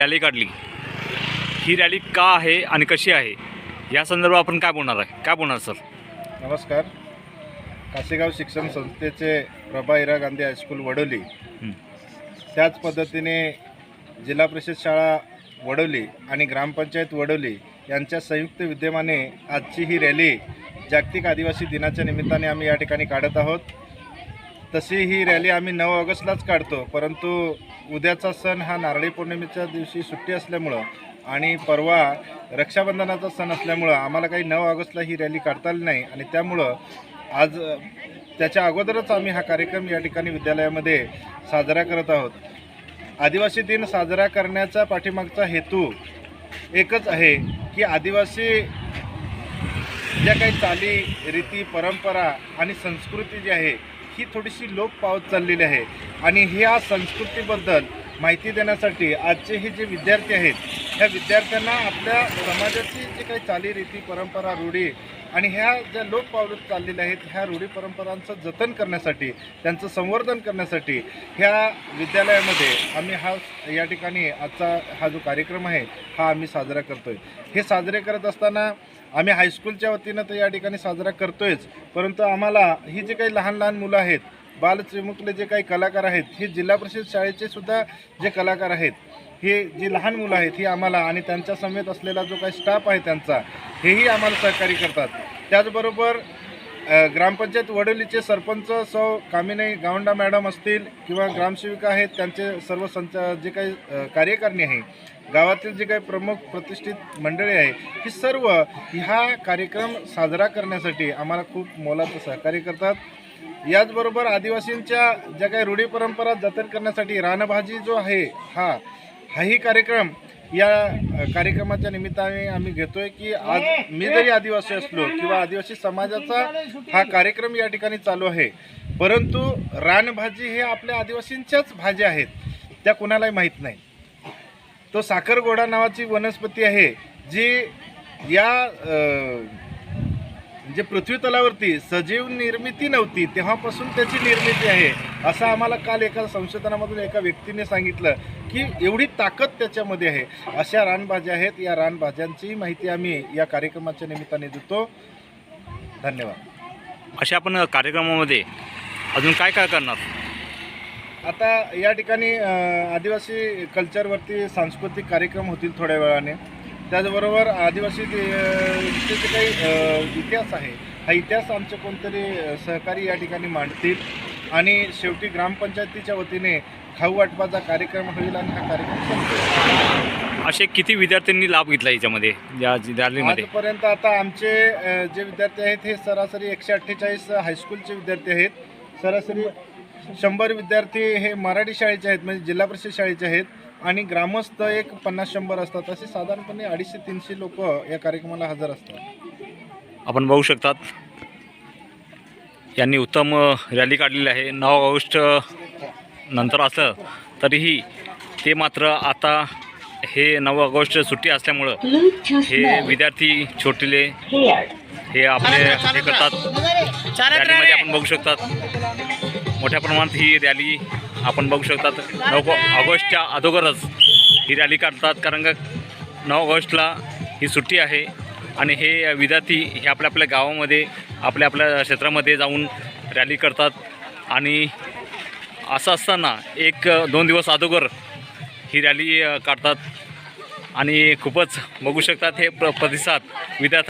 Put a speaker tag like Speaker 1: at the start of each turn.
Speaker 1: Rally काढली. ही rally का आहे आणि कशी आहे? या संदर्भात आपण काय बोलणार आहे? काय बोलणार सर?
Speaker 2: नमस्कार. कासेगाव शिक्षण संस्थेचे प्रभा इंदिरा गांधी हायस्कूल वडोली. त्याच पद्धतीने जिल्हा परिषद शाळा वडोली आणि ग्रामपंचायत वडोली यांच्या संयुक्त विद्यमाने आजची ही रॅली जागतिक आदिवासी दिनाच्या निमित्ताने आम्ही या ठिकाणी काढत आहोत. तशी ही रॅली आम्ही नऊ ऑगस्टलाच काढतो परंतु उद्याचा सण हा नारळी पौर्णिमेच्या दिवशी सुट्टी असल्यामुळं आणि परवा रक्षाबंधनाचा सण असल्यामुळं आम्हाला काही नऊ ऑगस्टला ही रॅली काढता आली नाही आणि त्यामुळं आज त्याच्या अगोदरच आम्ही हा कार्यक्रम या ठिकाणी विद्यालयामध्ये साजरा करत आहोत. आदिवासी दिन साजरा करण्याचा पाठीमागचा हेतू एकच आहे की आदिवासी ज्या काही चाली रीती परंपरा आणि संस्कृती जी आहे ही थोडीशी लोप पावत चाललेली आहे. आणि ह्या संस्कृतीबद्दल माहिती देण्यासाठी आजचे हे जे विद्यार्थी आहेत ह्या विद्यार्थ्यांना आपल्या समाजाची जे काही चालीरीती परंपरा रूढी आणि ह्या ज्या लोप पावत चाललेल्या आहेत ह्या रूढी परंपरांचं जतन करण्यासाठी त्यांचं संवर्धन करण्यासाठी ह्या विद्यालयामध्ये आम्ही हा या ठिकाणी आजचा हा जो कार्यक्रम आहे हा आम्ही साजरा करतोय. हे साजरे करत असताना आम्ही हायस्कूलच्या वतीनं तर या ठिकाणी साजरा करतोयच परंतु आम्हाला ही जी काही लहान लहान मुलं आहेत बालचिमुकले जे काही कलाकार आहेत हे जिल्हा परिषद शाळेचे सुद्धा जे कलाकार आहेत हे जी लहान मुलं आहेत ही आम्हाला आणि त्यांच्या समेत असलेला जो काही स्टाफ आहे त्यांचा हेही आम्हाला सहकार्य करतात. त्याचबरोबर ग्रामपंचायत वडोलीचे सरपंच सौ कामिने गावंडा मॅडम असतील किंवा ग्रामसेविका आहेत त्यांचे सर्व संच जे काही कार्यकारणी कार्यकारिणी आहे गावातील जे काही प्रमुख प्रतिष्ठित मंडळी आहे ही सर्व ह्या कार्यक्रम साजरा करण्यासाठी आम्हाला खूप मोलाचं सहकार्य करतात. याचबरोबर आदिवासींच्या ज्या काही रूढी परंपरा जतन करण्यासाठी रानभाजी जो आहे हा हाही कार्यक्रम या कार्यक्रमाच्या निमित्ताने आम्ही घेतोय की आज मी जरी आदिवासी असलो किंवा आदिवासी समाजाचा हा कार्यक्रम या ठिकाणी चालू आहे. परंतु रानभाजी हे आपल्या आदिवासींच्याच भाज्या आहेत त्या कुणालाही माहीत नाही. तो साखरगोडा नावाची वनस्पती आहे जी या म्हणजे पृथ्वी तलावरती सजीव निर्मिती नव्हती तेव्हापासून त्याची निर्मिती आहे. असं आम्हाला काल एका संशोधनामधून एका व्यक्तीने सांगितलं की एवढी ताकद त्याच्यामध्ये आहे. अशा रानभाज्या आहेत. या रानभाज्यांचीही माहिती आम्ही या कार्यक्रमाच्या निमित्ताने देतो. धन्यवाद.
Speaker 1: अशा आपण कार्यक्रमामध्ये अजून काय काय करणार?
Speaker 2: आता या ठिकाणी आदिवासी कल्चरवरती सांस्कृतिक कार्यक्रम होतील थोड्या वेळाने. त्याचबरोबर आदिवासी चे जे काही इतिहास आहे हा इतिहास आमचे कोणतरी सहकारी या ठिकाणी मांडतील. आणि शेवटी ग्रामपंचायतीच्या वतीने खाऊ वाटपाचा कार्यक्रम होईल आणि हा कार्यक्रम संपेल
Speaker 1: असे किती विद्यार्थ्यांनी लाभ घेतला याच्यामध्ये या जी रॅलीमध्ये
Speaker 2: आजपर्यंत आता आमचे जे विद्यार्थी आहेत हे सरासरी एकशे अठ्ठेचाळीस हायस्कूलचे विद्यार्थी आहेत. सरासरी शंभर विद्यार्थी हे मराठी शाळेचे आहेत म्हणजे जिल्हा परिषद शाळेचे आहेत. आणि ग्रामस्थ एक पन्नास शंभर असतात असे साधारणपणे अडीचशे तीनशे लोक या कार्यक्रमाला हजर असतात
Speaker 1: आपण बघू शकतात यांनी उत्तम अ, रॅली काढलेली आहे नऊ ऑगस्ट अ, नंतर असलं तरीही ते मात्र आता हे नऊ ऑगस्ट सुट्टी असल्यामुळं
Speaker 3: Bluetooth
Speaker 1: हे
Speaker 3: mode
Speaker 1: विद्यार्थी छोटेले
Speaker 3: paired.
Speaker 1: हे आपले हे करतात रॅलीमध्ये आपण बघू शकतात मोठ्या प्रमाणात ही रॅली आपण बघू शकतात नऊ ऑगस्टच्या अगोदरच ही रॅली काढतात. कारण का नऊ ऑगस्टला ही सुट्टी आहे आणि हे विद्यार्थी हे आपल्या आपल्या गावामध्ये आपल्या आपल्या क्षेत्रामध्ये जाऊन रॅली करतात. आणि असं असताना एक दोन दिवस अगोदर ही रॅली काढतात. आणि खूपच बघू शकतात हे प्र प्रतिसाद विद्यार्थी